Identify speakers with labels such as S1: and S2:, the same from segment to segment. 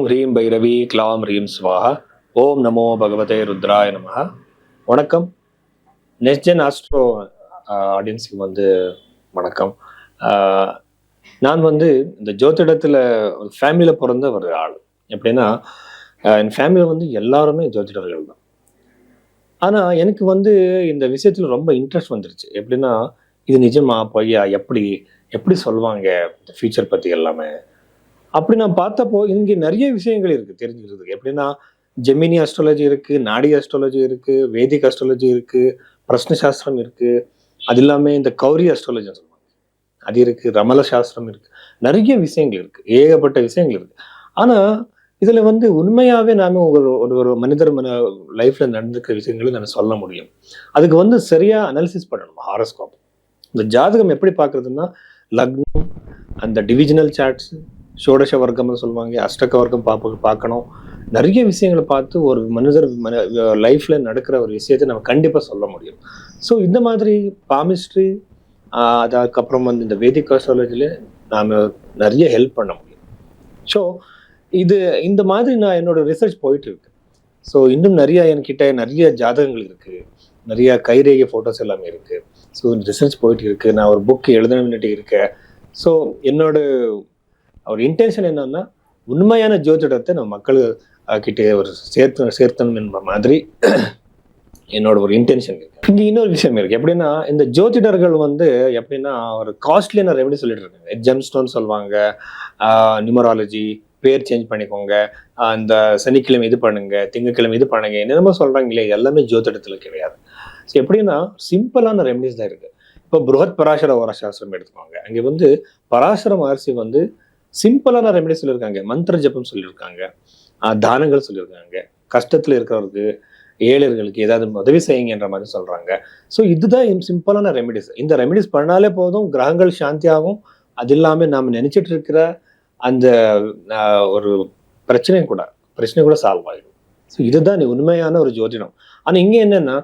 S1: ஓம் ஹ்ரீம் Bhairavi glam ஹ்ரீம் சுவாகா ஓம் நமோ பகவதே ருத்ராய நமக வணக்கம். நெஸ்ஜென் ஆஸ்ட்ரோ ஆடியன்ஸுக்கு வந்து வணக்கம். நான் வந்து இந்த ஜோதிடத்தில் ஃபேமிலியில் பிறந்த ஒரு ஆள். எப்படின்னா என் ஃபேமிலியில் வந்து எல்லாருமே ஜோதிடர்கள் தான். ஆனால் எனக்கு வந்து இந்த விஷயத்தில் ரொம்ப இன்ட்ரெஸ்ட் வந்துருச்சு. எப்படின்னா இது நிஜமா பொய்யா? எப்படி எப்படி சொல்லுவாங்க ஃபியூச்சர் பற்றி எல்லாமே. அப்படி நான் பார்த்தப்போ இங்கே நிறைய விஷயங்கள் இருக்குது தெரிஞ்சுக்கிறதுக்கு. எப்படின்னா ஜெமினி அஸ்ட்ராலஜி இருக்குது நாடி அஸ்ட்ராலஜி இருக்குது வேதிக் அஸ்ட்ராலஜி இருக்குது பிரஷ்ன சாஸ்திரம் இருக்குது அது இல்லாமல் இந்த கௌரி அஸ்ட்ராலஜி சொல்லுவாங்க. அது இருக்குது ரமல சாஸ்திரம் இருக்குது நிறைய விஷயங்கள் இருக்குது ஏகப்பட்ட விஷயங்கள் இருக்குது ஆனால் இதில் வந்து உண்மையாகவே நாம ஒரு ஒரு ஒரு மனிதர் மன லைஃப்பில் நடந்திருக்கிற விஷயங்களை நம்ம சொல்ல முடியும். அதுக்கு வந்து சரியாக அனாலிசிஸ் பண்ணணும் ஹாரஸ்கோப் இந்த ஜாதகம் எப்படி பார்க்குறதுன்னா லக்னம் அந்த டிவிஜனல் சார்ட்ஸு சோடச வர்க்கம்னு சொல்லுவாங்க அஷ்டக வர்க்கம் பார்ப்ப பார்க்கணும். நிறைய விஷயங்களை பார்த்து ஒரு மனிதர் லைஃப்பில் நடக்கிற ஒரு விஷயத்தை நம்ம கண்டிப்பாக சொல்ல முடியும். ஸோ இந்த மாதிரி பாமிஸ்ட்ரி அதுக்கப்புறம் வந்து இந்த வேதிக் அஸ்ட்ராலஜியில் நாம் நிறைய ஹெல்ப் பண்ண முடியும். ஸோ இது இந்த மாதிரி நான் என்னோட ரிசர்ச் போயிட்டு இருக்கு ஸோ இன்னும் நிறைய என்கிட்ட நிறைய ஜாதகங்கள் இருக்குது நிறைய கைரேகை ஃபோட்டோஸ் எல்லாமே இருக்குது ஸோ ரிசர்ச் போயிட்டு இருக்குது நான் ஒரு புக் எழுதணும்னுட்டு இருக்கேன் ஸோ என்னோட ஒரு இன்டென்ஷன் என்னன்னா உண்மையான ஜோதிடத்தை நம்ம மக்கள் கிட்டே ஒரு சேர்த்து சேர்த்தணும் என்ற மாதிரி என்னோட ஒரு இன்டென்ஷன் இருக்கு. இங்க இன்னொரு விஷயம் இருக்கு. எப்படின்னா இந்த ஜோதிடர்கள் வந்து எப்படின்னா ஒரு காஸ்ட்லியான ரெமெடி சொல்லிட்டு இருக்காங்க? ஜெம் ஸ்டோன் சொல்லுவாங்க நியூமராலஜி பேர் சேஞ்ச் பண்ணிக்கோங்க அந்த சனிக்கிழமை இது பண்ணுங்க திங்கக்கிழமை இது பண்ணுங்க என்னென்னமோ சொல்றாங்க இல்லையா? எல்லாமே ஜோதிடத்துல கிடையாது. ஸோ எப்படின்னா சிம்பிளான ரெமெடிஸ் தான் இருக்கு. இப்போ புருஹத் பராசர ஓரசாஸ்திரம் எடுத்துக்கோங்க. அங்கே வந்து பராசர மகர்ஷி வந்து சிம்பிளான ரெமெடி சொல்லியிருக்காங்க மந்திர ஜபம் சொல்லியிருக்காங்க தானங்கள் சொல்லியிருக்காங்க கஷ்டத்தில் இருக்கிறவருக்கு ஏழைகளுக்கு ஏதாவது உதவி செய்யுங்கன்ற மாதிரி சொல்கிறாங்க ஸோ இதுதான் சிம்பிளான ரெமெடிஸ் இந்த ரெமெடிஸ் பண்ணாலே போதும் கிரகங்கள் சாந்தியாகும். அது இல்லாமல் நாம் நினச்சிட்டு இருக்கிற அந்த ஒரு பிரச்சனை கூட பிரச்சனை கூட சால்வ் ஆகிடும் ஸோ இதுதான் உண்மையான ஒரு ஜோதிடம். ஆனால் இங்கே என்னன்னா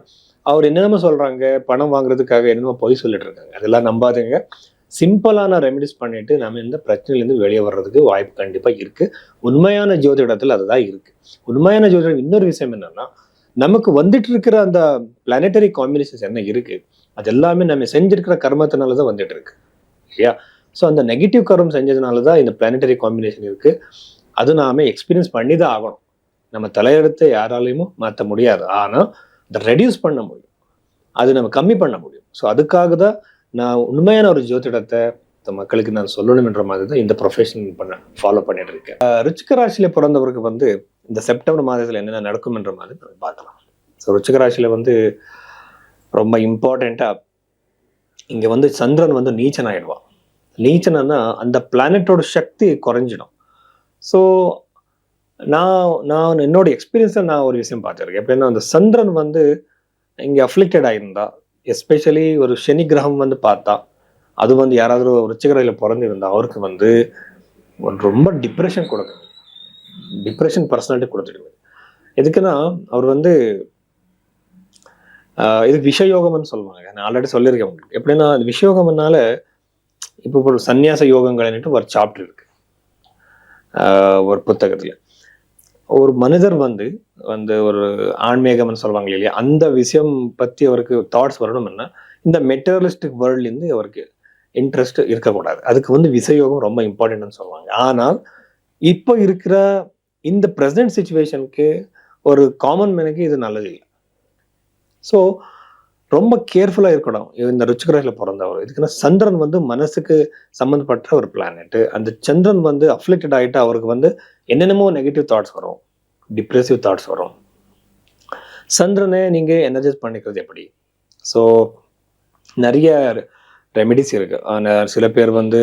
S1: அவர் என்னென்னமோ சொல்றாங்க பணம் வாங்குறதுக்காக என்னமோ பொய் சொல்லிட்டு இருக்காங்க. அதெல்லாம் நம்பாதீங்க. சிம்பிளான ரெமிடிஸ் பண்ணிட்டு நம்ம இந்த பிரச்சனையிலேருந்து வெளியே வர்றதுக்கு வாய்ப்பு கண்டிப்பாக இருக்குது உண்மையான ஜோதிடத்தில் அதுதான் இருக்குது உண்மையான ஜோதிடம் இன்னொரு விஷயம் என்னென்னா நமக்கு வந்துட்டு இருக்கிற அந்த பிளானட்டரி காம்பினேஷன்ஸ் என்ன இருக்குது அது எல்லாமே நம்ம செஞ்சிருக்கிற கர்மத்தினால தான் வந்துட்டு இருக்கு. இல்லையா? ஸோ அந்த நெகட்டிவ் கர்மம் செஞ்சதுனால தான் இந்த பிளானட்டரி காம்பினேஷன் இருக்குது அது நாம எக்ஸ்பீரியன்ஸ் பண்ணி தான் ஆகணும். நம்ம தலையெடுத்து யாராலையும் மாற்ற முடியாது. ஆனால் அதை ரெடியூஸ் பண்ண முடியும். அது நம்ம கம்மி பண்ண முடியும். ஸோ அதுக்காக தான் நான் உண்மையான ஒரு ஜோதிடத்தை இந்த மக்களுக்கு நான் சொல்லணுன்ற மாதிரி தான் இந்த ப்ரொஃபஷன் பண்ண ஃபாலோ பண்ணிட்டு இருக்கேன். ருச்சிக ராசியில பிறந்தவருக்கு வந்து இந்த செப்டம்பர் மாதத்தில் என்னென்ன நடக்கும்ன்ற மாதிரி நம்ம பார்க்கலாம். ஸோ ருச்சிக ராசியில வந்து ரொம்ப இம்பார்ட்டண்ட்டாக இங்கே வந்து சந்திரன் வந்து நீச்சன் ஆகிடுவான் நீச்சனா அந்த பிளானட்டோட சக்தி குறைஞ்சிடும். ஸோ நான் நான் என்னோட எக்ஸ்பீரியன்ஸில் நான் ஒரு விஷயம் பார்த்துருக்கேன். எப்படின்னா அந்த சந்திரன் வந்து இங்கே அஃப்ளிக்டட் ஆகியிருந்தா எஸ்பெஷலி ஒரு சனி கிரகம் வந்து பார்த்தா அது வந்து யாராவது ஒரு ருச்சிகரையில் பிறந்திருந்தா அவருக்கு வந்து ரொம்ப டிப்ரெஷன் கொடுக்கும். டிப்ரெஷன் பர்சனாலிட்டி கொடுத்துடுவார் எதுக்குன்னா அவர் வந்து இது விஷயோகம்னு சொல்லுவாங்க. நான் ஆல்ரெடி சொல்லியிருக்கேன் உங்களுக்கு. எப்படின்னா அது விஷயோகம்னால இப்போ ஒரு சந்நியாச யோகங்கள்னுட்டு ஒரு சாப்டர் இருக்கு. ஒரு புத்தகத்தில். ஒரு மனிதர் வந்து வந்து ஒரு ஆன்மீகம்னு சொல்லுவாங்க இல்லையா அந்த விஷயம் பத்தி அவருக்கு தாட்ஸ் வரணும்னா இந்த மெட்டீரியலிஸ்டிக் வேர்ல்ட்லேருந்து அவருக்கு இன்ட்ரெஸ்ட் இருக்கக்கூடாது. அதுக்கு வந்து விசயோகம் ரொம்ப இம்பார்ட்டன்ட்னு சொல்லுவாங்க. ஆனால் இப்போ இருக்கிற இந்த ப்ரெசன்ட் சுச்சுவேஷனுக்கு ஒரு காமன் மேனுக்கு இது நல்லது இல்லை ஸோ ரொம்ப கேர்ஃபுல்லாக இருக்கணும். இந்த ருச்சிகரையில் பிறந்தவர். இதுக்குன்னா சந்திரன் வந்து மனசுக்கு சம்மந்தப்பட்ட ஒரு பிளானெட்டு அந்த சந்திரன் வந்து அஃப்ளிக்டட் ஆகிட்டு அவருக்கு வந்து என்னென்னமோ நெகட்டிவ் தாட்ஸ் வரும். டிப்ரெசிவ் தாட்ஸ் வரும். சந்திரனை நீங்கள் எனர்ஜைஸ் பண்ணிக்கிறது எப்படி? ஸோ நிறைய ரெமெடிஸ் இருக்குது ஆனால் சில பேர் வந்து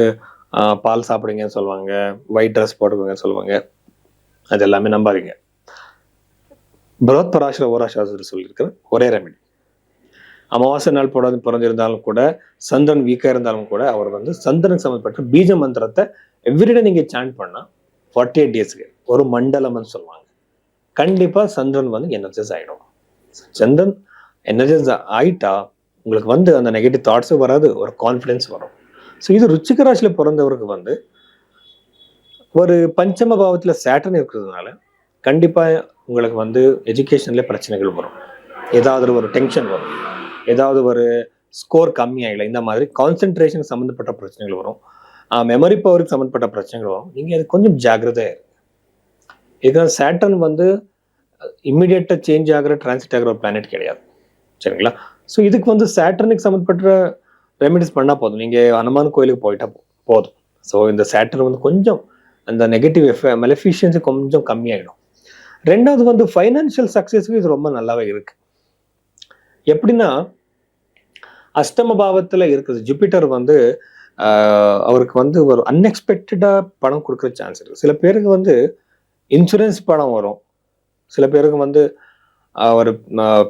S1: பால் சாப்பிடுங்கன்னு சொல்லுவாங்க. ஒயிட் ட்ரெஸ் போட்டுக்கோங்கன்னு சொல்லுவாங்க. அது எல்லாமே நம்பாதீங்க. பரத் பராசர ஓராசாஸ்திரம் சொல்லியிருக்கிற ஒரே ரெமெடி அமாவாசை நாள் போட பிறந்திருந்தாலும் கூட சந்திரன் வீக்காக இருந்தாலும் கூட அவர் வந்து சந்திரனுக்கு சம்மந்தப்பட்ட பீஜ மந்திரத்தை எவ்ரிடே நீங்கள் சாண்ட் பண்ணால் ஃபார்ட்டி எயிட் டேஸ்க்கு ஒரு மண்டலம்னு சொல்லுவாங்க. கண்டிப்பாக சந்திரன் வந்து எனர்ஜைஸ் ஆயிடும். சந்திரன் எனர்ஜைஸ் ஆயிட்டா உங்களுக்கு வந்து அந்த நெகட்டிவ் தாட்ஸும் வராது ஒரு கான்ஃபிடென்ஸ் வரும். ஸோ இது ருச்சிக ராசியில் பிறந்தவருக்கு வந்து ஒரு பஞ்சம பாவத்தில் சேட்டன் இருக்கிறதுனால கண்டிப்பாக உங்களுக்கு வந்து எஜுகேஷன்ல பிரச்சனைகள் வரும். ஏதாவது ஒரு டென்ஷன் வரும். ஏதாவது ஒரு ஸ்கோர் கம்மியாகல இந்த மாதிரி கான்சென்ட்ரேஷன் சம்மந்தப்பட்ட பிரச்சனைகள் வரும். மெமரி பவருக்கு சம்மந்தப்பட்ட பிரச்சனைகள் வரும். நீங்கள் அது கொஞ்சம் ஜாகிரதையாக இருக்கு இதுதான் சேட்டன் வந்து இம்மிடியேட்டாக சேஞ்ச் ஆகிற டிரான்சிட் ஆகிற ஒரு பிளானட் கிடையாது. சரிங்களா? ஸோ இதுக்கு வந்து சேட்டர்னுக்கு சம்மந்தப்பட்ட ரெமெடிஸ் பண்ணால் போதும். நீங்கள் அனுமான் கோயிலுக்கு போயிட்டா போதும். ஸோ இந்த சேட்டர் வந்து கொஞ்சம் அந்த நெகட்டிவ் எஃப மெலிஃபிஷியன்சி கொஞ்சம் கம்மியாகிடும் ரெண்டாவது வந்து ஃபைனான்ஷியல் சக்ஸஸுக்கு இது ரொம்ப நல்லாவே இருக்குது எப்படின்னா அஷ்டம பாவத்தில் இருக்கிறது ஜூபிட்டர் வந்து அவருக்கு வந்து ஒரு அன்எக்ஸ்பெக்டடாக பணம் கொடுக்குற சான்ஸ் இருக்குது சில பேருக்கு வந்து இன்சூரன்ஸ் பணம் வரும். சில பேருக்கு வந்து ஒரு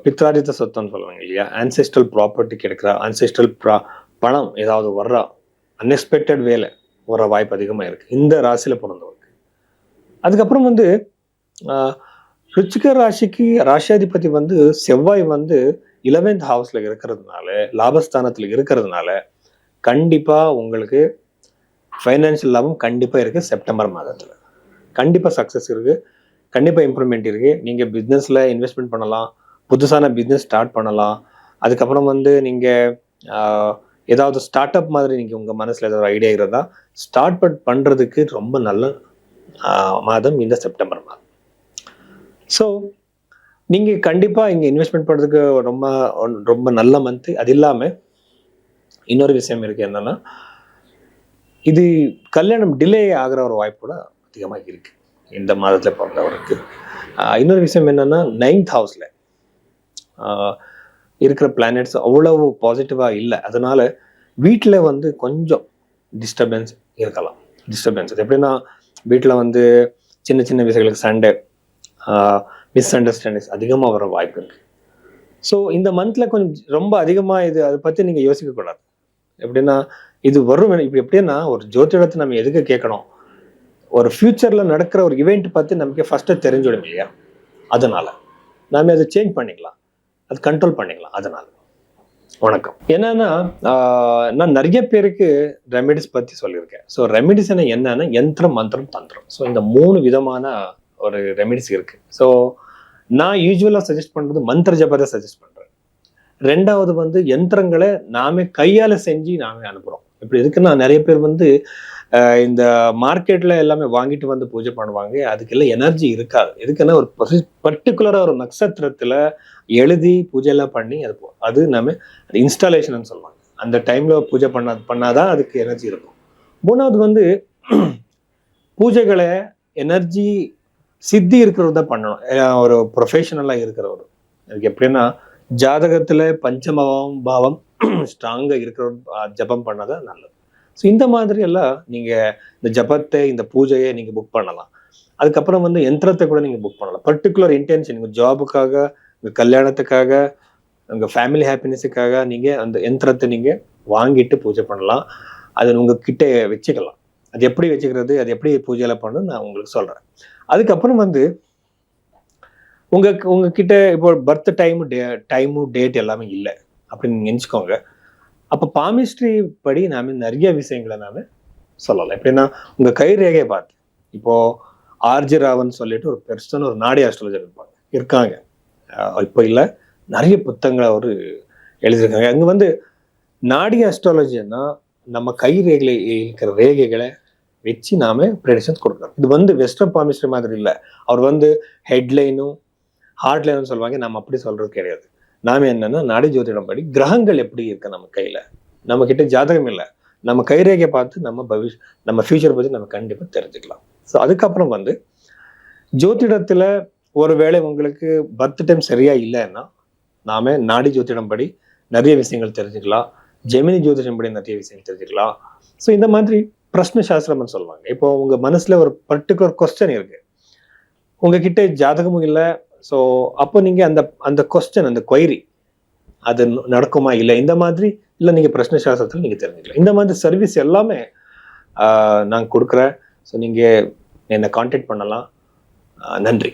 S1: பித்ராதித்த சொத்தம்னு சொல்லுவாங்க இல்லையா? ஆன்செஸ்ட்ரல் ப்ராப்பர்ட்டி கிடைக்கிற ஆன்செஸ்ட்ரல் ப்ரா பணம் ஏதாவது வர்றா அன்எக்ஸ்பெக்டட் வேலை வர வாய்ப்பு அதிகமாக இருக்குது இந்த ராசியில் பிறந்தவருக்கு. அதுக்கப்புறம் வந்து ஆஹ், ருச்சிக ராசிக்கு ராசியாதிபதி வந்து செவ்வாய் வந்து இலவென்த் ஹவுஸ்ல இருக்கிறதுனால லாபஸ்தானத்தில் இருக்கிறதுனால கண்டிப்பா உங்களுக்கு ஃபைனான்சியல் லாபம் கண்டிப்பா இருக்கு செப்டம்பர் மாதத்துல. கண்டிப்பா சக்சஸ் இருக்கு. கண்டிப்பா இம்ப்ரூவ்மெண்ட் இருக்கு. நீங்க பிசினஸ்ல இன்வெஸ்ட்மெண்ட் பண்ணலாம். புதுசான பிஸ்னஸ் ஸ்டார்ட் பண்ணலாம். அதுக்கப்புறம் வந்து நீங்க ஏதாவது ஸ்டார்ட் அப் மாதிரி நீங்க உங்க மனசுல ஏதாவது ஐடியா இருந்தா ஸ்டார்ட் பண்றதுக்கு ரொம்ப நல்ல மாதம் இந்த செப்டம்பர் மாதம். ஸோ நீங்கள் கண்டிப்பாக இங்கே இன்வெஸ்ட்மெண்ட் பண்ணுறதுக்கு ரொம்ப ரொம்ப நல்ல மந்த் அது இல்லாமல் இன்னொரு விஷயம் இருக்குது என்னென்னா இது கல்யாணம் டிலே ஆகிற ஒரு வாய்ப்பு கூட அதிகமாக இருக்குது இந்த மாதத்தில் பிறந்தவருக்கு இன்னொரு விஷயம் என்னன்னா நைன்த் ஹவுஸில் இருக்கிற பிளானட்ஸ் அவ்வளவு பாசிட்டிவாக இல்லை. அதனால் வீட்டில் வந்து கொஞ்சம் டிஸ்டர்பன்ஸ் இருக்கலாம். டிஸ்டர்பன்ஸ் எப்படின்னா வீட்டில் வந்து சின்ன சின்ன விஷயங்களுக்கு சண்டை மிஸ் அண்டர்ஸ்டாண்டிங்ஸ் அதிகமாக வர வாய்ப்பு இருக்கு. ஸோ இந்த மந்தில் கொஞ்சம் ரொம்ப அதிகமாக இது அதை பற்றி நீங்கள் யோசிக்கக்கூடாது எப்படின்னா இது வரும் இப்போ எப்படின்னா ஒரு ஜோதிடத்தை நம்ம எதுக்கு கேட்கணும்? ஒரு ஃப்யூச்சரில் நடக்கிற ஒரு இவெண்ட் பற்றி நமக்கு ஃபர்ஸ்ட்டு தெரிஞ்சிடும் இல்லையா? அதனால. நாம அதை சேஞ்ச் பண்ணிக்கலாம். அது கண்ட்ரோல் பண்ணிக்கலாம். அதனால. வணக்கம். என்னன்னா நான் நிறைய பேருக்கு ரெமெடிஸ் பற்றி சொல்லியிருக்கேன். ஸோ ரெமெடிஸ் என்னன்னா யந்திரம் மந்திரம் தந்திரம். ஸோ இந்த மூணு விதமான ஒரு ரெமெடிஸ் இருக்குது ஸோ நான் யூஸ்வலாக சஜஸ்ட் பண்ணுறது மந்திர ஜபத்தை சஜஸ்ட் பண்ணுறேன் ரெண்டாவது வந்து யந்திரங்களை நாமே கையால் செஞ்சு நாமே அனுப்புகிறோம் இப்படி இருக்குன்னா நிறைய பேர் வந்து இந்த மார்க்கெட்டில் எல்லாமே வாங்கிட்டு வந்து பூஜை பண்ணுவாங்க. அதுக்கெல்லாம் எனர்ஜி இருக்காது. எதுக்குன்னா ஒரு பர்டிகுலராக ஒரு நட்சத்திரத்தில் எழுதி பூஜை எல்லாம் பண்ணி அது அது நம்ம இன்ஸ்டாலேஷன் சொல்லுவாங்க. அந்த டைமில் பூஜை பண்ணா பண்ணாதான் அதுக்கு எனர்ஜி இருக்கும். மூணாவது வந்து பூஜைகளை எனர்ஜி சித்தி இருக்கிறவர் தான் பண்ணணும் ஒரு ப்ரொஃபஷனலாக இருக்கிறவர். எனக்கு எப்படின்னா ஜாதகத்தில் பஞ்சமபாவம் பாவம் ஸ்ட்ராங்காக இருக்கிறவர் ஜபம் பண்ணாதான் நல்லது. ஸோ இந்த மாதிரி எல்லாம் நீங்கள் இந்த ஜபத்தை இந்த பூஜையை நீங்கள் புக் பண்ணலாம். அதுக்கப்புறம் வந்து யந்திரத்தை கூட நீங்கள் புக் பண்ணலாம். பர்டிகுலர் இன்டென்ஷன் உங்கள் ஜாபுக்காக உங்கள் கல்யாணத்துக்காக உங்கள் ஃபேமிலி ஹாப்பினஸுக்காக நீங்கள் அந்த யந்திரத்தை நீங்கள் வாங்கிட்டு பூஜை பண்ணலாம். அதை உங்கள் கிட்டே வச்சுக்கலாம். அது எப்படி வச்சுக்கிறது அது எப்படி பூஜையில் பண்ணணும் நான் உங்களுக்கு சொல்கிறேன் அதுக்கப்புறம் வந்து உங்க உங்ககிட்ட இப்போ பர்த் டைம் டைமு டேட் எல்லாமே இல்லை அப்படின்னு நீங்க அப்போ பாமிஸ்ட்ரி படி நாம நிறைய விஷயங்களை நான் சொல்லலாம். எப்படின்னா உங்க கை ரேகையை பார்த்து. இப்போ ஆர்ஜி ராவன் சொல்லிட்டு ஒரு பெருசான ஒரு நாடி ஆஸ்ட்ராலஜர் இருப்பாங்க. இருக்காங்க. இப்போ இல்லை நிறைய புத்தகங்களை அவர் எழுதியிருக்காங்க. அங்கே வந்து நாடி ஆஸ்ட்ராலஜின்னா நம்ம கை ரேகையில இருக்கிற ரேகைகளை வச்சு நாம ப்ரெடிஷன்ஸ் கொடுக்கலாம் இது வந்து வெஸ்டர்ன் பாமிஸ்ட்ரி மாதிரி இல்லை. அவர் வந்து ஹெட்லைனும் ஹார்ட்லைனும் சொல்லுவாங்க. நம்ம அப்படி சொல்றது கிடையாது. நாம என்னன்னா நாடி ஜோதிடம் படி கிரகங்கள் எப்படி இருக்கு நம்ம கையில? நம்ம கிட்ட ஜாதகம் இல்லை. நம்ம கைரேகை பார்த்து நம்ம பவிஷ் நம்ம ஃபியூச்சர் பற்றி நம்ம கண்டிப்பாக தெரிஞ்சுக்கலாம். ஸோ அதுக்கப்புறம் வந்து ஜோதிடத்துல ஒருவேளை உங்களுக்கு பர்த் டைம் சரியா இல்லைன்னா நாம நாடி ஜோதிடம் படி நிறைய விஷயங்கள் தெரிஞ்சுக்கலாம். ஜெமினி ஜோதிடம் படி நிறைய விஷயங்கள் தெரிஞ்சுக்கலாம். ஸோ இந்த மாதிரி பிரஷ்ன சாஸ்திரம்னு சொல்லுவாங்க. இப்போ உங்க மனசுல ஒரு பர்டிகுலர் கொஸ்டின் இருக்கு. உங்ககிட்ட ஜாதகமும் இல்லை. ஸோ அப்போ நீங்க அந்த அந்த கொஸ்டின் அந்த கொயரி அது நடக்குமா இல்லை? இந்த மாதிரி இல்லை நீங்க பிரச்சனை சாஸ்திரத்தில் நீங்க தெரிஞ்சுக்கலாம். இந்த மாதிரி சர்வீஸ் எல்லாமே நான் கொடுக்குறேன். ஸோ நீங்க என்னை காண்டாக்ட் பண்ணலாம். நன்றி.